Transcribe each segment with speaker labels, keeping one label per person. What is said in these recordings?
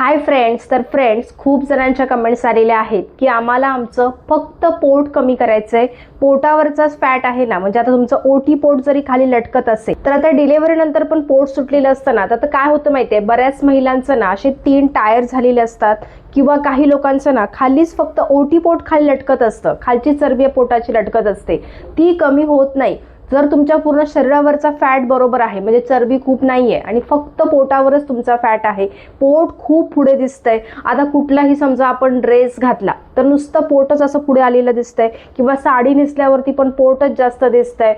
Speaker 1: Hi friends तर friends खूप जणांच्या कमेंट्स आलेल्या आहेत की आम्हाला आमचं फक्त पोट कमी करायचं आहे पोटावरचाच फॅट आहे ना म्हणजे आता तुमचं ओटी पोट जरी खाली लटकत असेल तर आता डिलेव्हरी नंतर पण पोट सुटलेलं असतं ना. तर आता काय होतं माहिती आहे बऱ्याच महिलांचं ना असे तीन टायर झालेले असतात किंवा काही लोकांचं ना खालीच फक्त ओटी पोट खाली लटकत असतं. खालची चरबी पोटाची लटकत असते. ती कमी होत नाही. जर तुमच्या पूर्ण शरीरावरचा फॅट बरोबर आहे म्हणजे चरबी खूप नाही आहे आणि फक्त पोटावरच तुमचा फॅट आहे पोट खूप पुढे दिसतंय. आता कुठलाही समजा आपण ड्रेस घातला तर नुसतं पोटच असं पुढे आलेलं दिसतंय किंवा साडी नेसल्यावरती पण पोटच जास्त दिसतंय.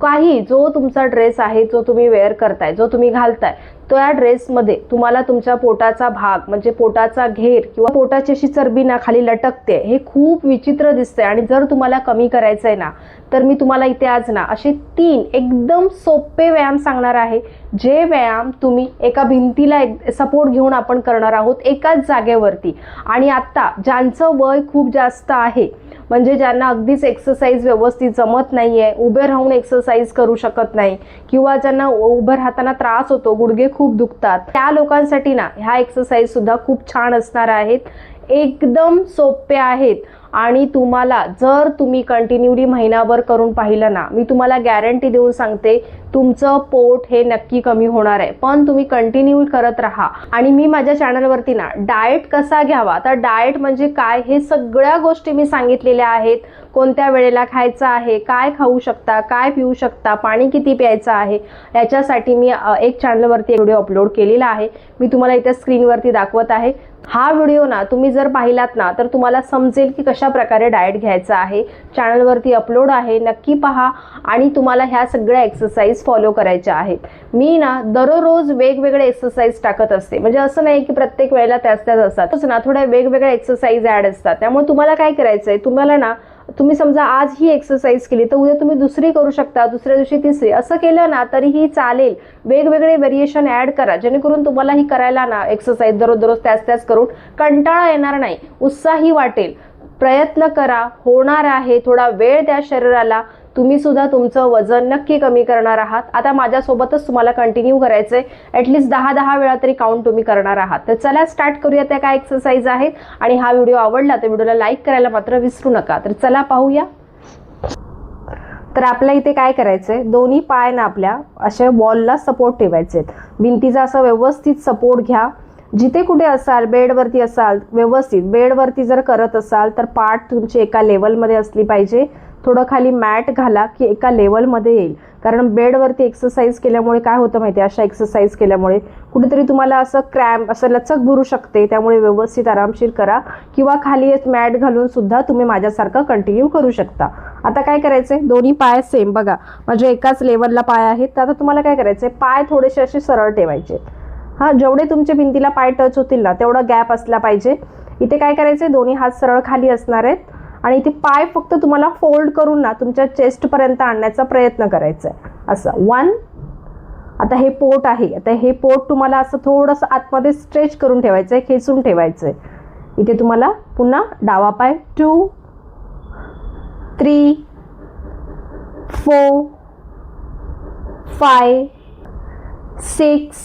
Speaker 1: काही जो तुमचा ड्रेस आहे जो तुम्ही वेअर करताय जो तुम्ही घालताय त्या ड्रेसमध्ये तुम्हाला तुमच्या पोटाचा भाग म्हणजे पोटाचा घेर किंवा पोटाची अशी चरबी ना खाली लटकते हे खूप विचित्र दिसतंय. आणि जर तुम्हाला कमी करायचं आहे ना तर मी तुम्हाला इथे आज ना असे तीन एकदम सोपे व्यायाम सांगणार आहे जे व्यायाम तुम्ही एका भिंतीला एक सपोर्ट घेऊन आपण करणार आहोत एकाच जागेवरती. आणि आत्ता ज्यांचं वय खूप जास्त आहे म्हणजे ज्यांना अगदीच एक्सरसाइज व्यवस्थित जमत नाही आहे उभे राहून एक्सरसाइज करू शकत नाही किंवा ज्यांना उभं राहताना त्रास होतो गुडघे खूप दुखतात. त्या लोकांसाठी ना ह्या एक्सरसाइज सुद्धा खूप छान असणार आहेत. एकदम सोपे आहेत. आणि तुम्हाला जर तुम्ही कंटिन्युली महिनाभर करून पाहिलं ना मी तुम्हाला गॅरंटी देऊन सांगते तुमचं पोट हे नक्की कमी होणार आहे. पण तुम्ही कंटिन्यू करत राहा. आणि मी माझ्या चॅनलवरती ना डाएट कसा घ्यावा? तर डाएट म्हणजे काय? हे सगळ्या गोष्टी मी सांगितलेल्या आहेत. कोणत्या वेळेला खायचं आहे? काय खाऊ शकता? काय पिऊ शकता? पाणी किती प्यायचं आहे? याच्यासाठी मी एक चॅनलवरती व्हिडिओ अपलोड केलेला आहे. मी तुम्हाला इथे स्क्रीनवरती दाखवत आहे. हा व्हिडिओ ना तुम्ही जर पाहिलात ना तर तुम्हाला समजेल की कशा प्रकारे डाएट घ्यायचा आहे चॅनलवरती अपलोड आहे नक्की पहा. आणि तुम्हाला ह्या सगळ्या एक्सरसाइज फॉलो करायच्या आहेत. मी ना दररोज वेगवेगळे एक्सरसाइज टाकत असते. म्हणजे असं नाही की प्रत्येक वेळेला त्याच त्याच असतात. ना थोड्या वेगवेगळ्या एक्सरसाइज ॲड असतात. त्यामुळे तुम्हाला काय करायचं आहे तुम्हाला ना तुम्ही समजा आज ही एक्सरसाइज केली तर उद्या तुम्ही दुसरी करू शकता दुसऱ्या दिवशी तिसरी. असं केलं ना तरीही चालेल. वेगवेगळे व्हेरिएशन ॲड करा. जेणेकरून तुम्हाला ही करायला ना एक्सरसाइज दररोज दररोज त्याच त्याच करून कंटाळा येणार नाही. उत्साही वाटेल. प्रयत्न करा होणार आहे थोडा वेळ द्या शरीराला. तुम्ही सुद्धा तुमचं वजन नक्की कमी करणार आहात. आता माझ्यासोबतच तुम्हाला कंटिन्यू करायचंय. ॲटलिस्ट दहा दहा वेळा तरी काउंट तुम्ही करणार आहात. तर चला स्टार्ट करूया त्या काय एक्सरसाइज आहेत. आणि हा व्हिडिओ आवडला तर व्हिडिओला लाईक करायला मात्र विसरू नका. तर चला पाहूया. तर आपल्या इथे काय करायचंय? दोन्ही पाय ना आपल्या अशा वॉलला सपोर्ट ठेवायचे आहेत भिंतीचा असं व्यवस्थित सपोर्ट घ्या. जिथे कुठे असाल बेडवरती असाल व्यवस्थित बेडवरती जर करत असाल तर पाठ तुमची एका लेवलमध्ये असली पाहिजे. थोडं खाली मॅट घाला की एका लेवलमध्ये येईल. कारण बेडवरती एक्सरसाइज केल्यामुळे काय होतं माहिती आहे? अशा एक्सरसाइज केल्यामुळे कुठेतरी तुम्हाला असं क्रॅम्प असं लचक भरू शकते. त्यामुळे व्यवस्थित आरामशीर करा. किंवा खाली एक मॅट घालून सुद्धा तुम्ही माझ्यासारखं कंटिन्यू करू शकता. आता काय करायचं आहे दोन्ही पाय सेम बघा म्हणजे एकाच लेवलला पाय आहेत. तर आता तुम्हाला काय करायचं आहे पाय थोडेसे असे सरळ ठेवायचे. हा जेवढे तुमच्या भिंतीला पाय टच होतील ना तेवढा गॅप असला पाहिजे. इथे काय करायचंय दोन्ही हात सरळ खाली असणार आहेत. आणि इथे पाय फक्त तुम्हाला फोल्ड करून ना तुमच्या चेस्टपर्यंत आणण्याचा प्रयत्न करायचा आहे असं. वन आता हे पोट आहे. आता हे पोट तुम्हाला असं थोडंसं आतमध्ये स्ट्रेच करून ठेवायचं आहे खेचून ठेवायचं आहे इथे तुम्हाला पुन्हा डावा पाय. Two three four five six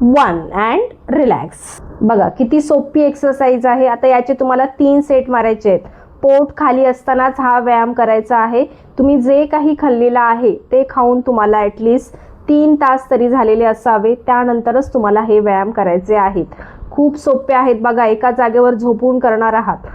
Speaker 1: one and relax. बघा किती सोपी एक्सरसाइज आहे. आता याचे तुम्हाला तीन सेट मारायचे आहेत. पोट खाली असतानाच हा व्यायाम करायचा आहे. तुम्ही जे काही खाल्लेलं आहे ते खाऊन तुम्हाला ॲटलिस्ट तीन तास तरी झालेले असावे. त्यानंतरच तुम्हाला हे व्यायाम करायचे आहेत. खूप सोपे आहेत बघा. एका जागेवर झोपून करणार आहात.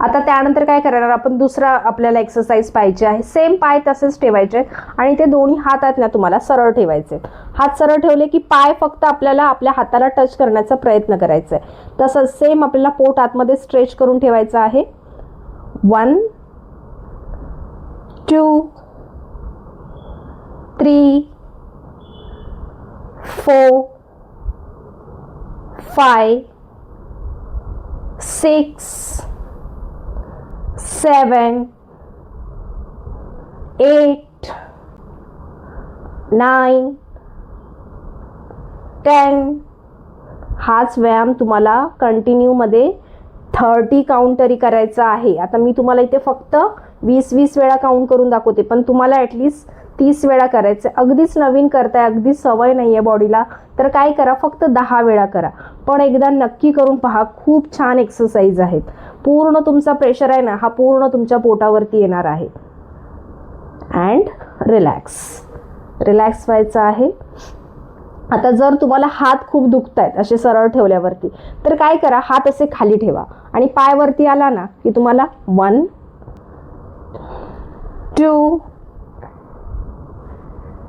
Speaker 1: आता त्यानंतर काय करणार? आपण दुसरा आपल्याला एक्सरसाइज पाहिजे आहे. सेम पाय तसेच ठेवायचे आणि ते दोन्ही हात आहेत ना तुम्हाला सरळ ठेवायचे. हात सरळ ठेवले की पाय फक्त आपल्याला आपल्या हाताला टच करण्याचा प्रयत्न करायचा आहे. तसंच सेम आपल्याला पोट आतमध्ये स्ट्रेच करून ठेवायचं आहे. One two three four five six seven eight nine ten हाच व्यायाम तुम्हाला कंटिन्यूमध्ये थर्टी काउंट तरी करायचा आहे. आता मी तुम्हाला इथे फक्त वीस वीस वेळा काउंट करून दाखवते पण तुम्हाला ॲटलिस्ट तीस वेळा करायचं आहे. अगदीच नवीन करताय अगदीच सवय नाही आहे बॉडीला तर काय करा फक्त दहा वेळा करा. पण एकदा नक्की करून पहा खूप छान एक्सरसाइज आहेत. पूर्ण तुमचा प्रेशर आहे ना हा पूर्ण तुमच्या पोटावरती येणार आहे. अँड रिलॅक्स रिलॅक्स व्हायचं आहे. आता जर तुम्हाला हात खूप दुखत आहेत असे सरळ ठेवल्यावरती तर काय करा हात असे खाली ठेवा. आणि पाय वरती आला ना की तुम्हाला one two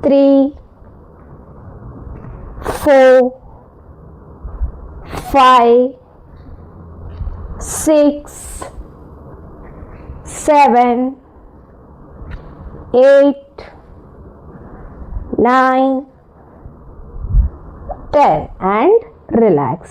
Speaker 1: three four five six seven eight nine ten and relax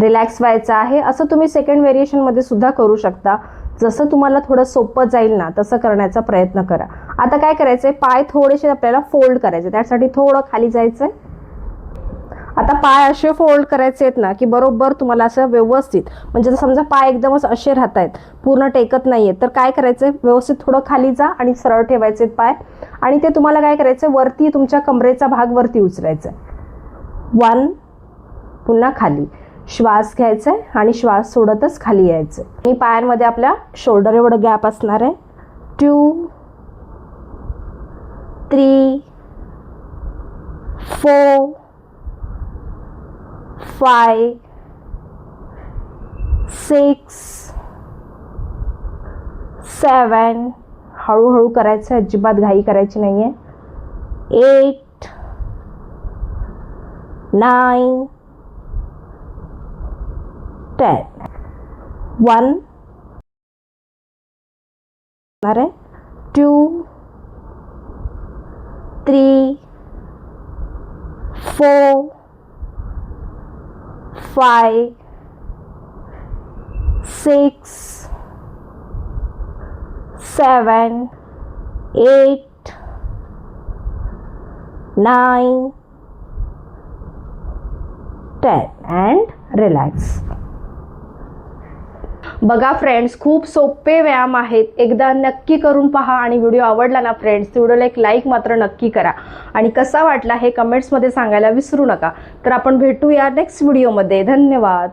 Speaker 1: relax व्हायचं आहे. असं तुम्ही सेकंड व्हेरिएशनमध्ये सुद्धा करू शकता. जसं तुम्हाला थोडं सोपं जाईल ना तसं करण्याचा प्रयत्न करा. आता काय करायचं आहे पाय थोडेसे आपल्याला फोल्ड करायचे त्यासाठी थोडं खाली जायचं आहे आता पाय असे फोल्ड करायचे आहेत ना की बरोबर तुम्हाला असं व्यवस्थित म्हणजे जर समजा पाय एकदमच असे राहत आहेत पूर्ण टेकत नाही आहेत तर काय करायचं आहे व्यवस्थित थोडं खाली जा आणि सरळ ठेवायचे आहेत पाय. आणि ते तुम्हाला काय करायचं आहे वरती तुमच्या कमरेचा भाग वरती उचलायचा आहे वन पुन्हा खाली. श्वास घ्यायचा आहे आणि श्वास सोडतच खाली यायचं आणि पायांमध्ये आपल्या शोल्डर एवढं गॅप असणार आहे. Two three four five six seven हळूहळू करायचं आहे अजिबात घाई करायची नाही आहे एट नाईन टेन वन आहे two three four five, six, seven, eight, nine, ten, and relax. बघा फ्रेंड्स खूप सोपे व्यायाम आहेत. एकदा नक्की करून पहा आणि व्हिडिओ आवडला ना फ्रेंड्स व्हिडिओला एक लाईक मात्र नक्की करा. आणि कसा वाटला हे कमेंट्समध्ये सांगायला विसरू नका. तर आपण भेटूया नेक्स्ट व्हिडिओमध्ये धन्यवाद.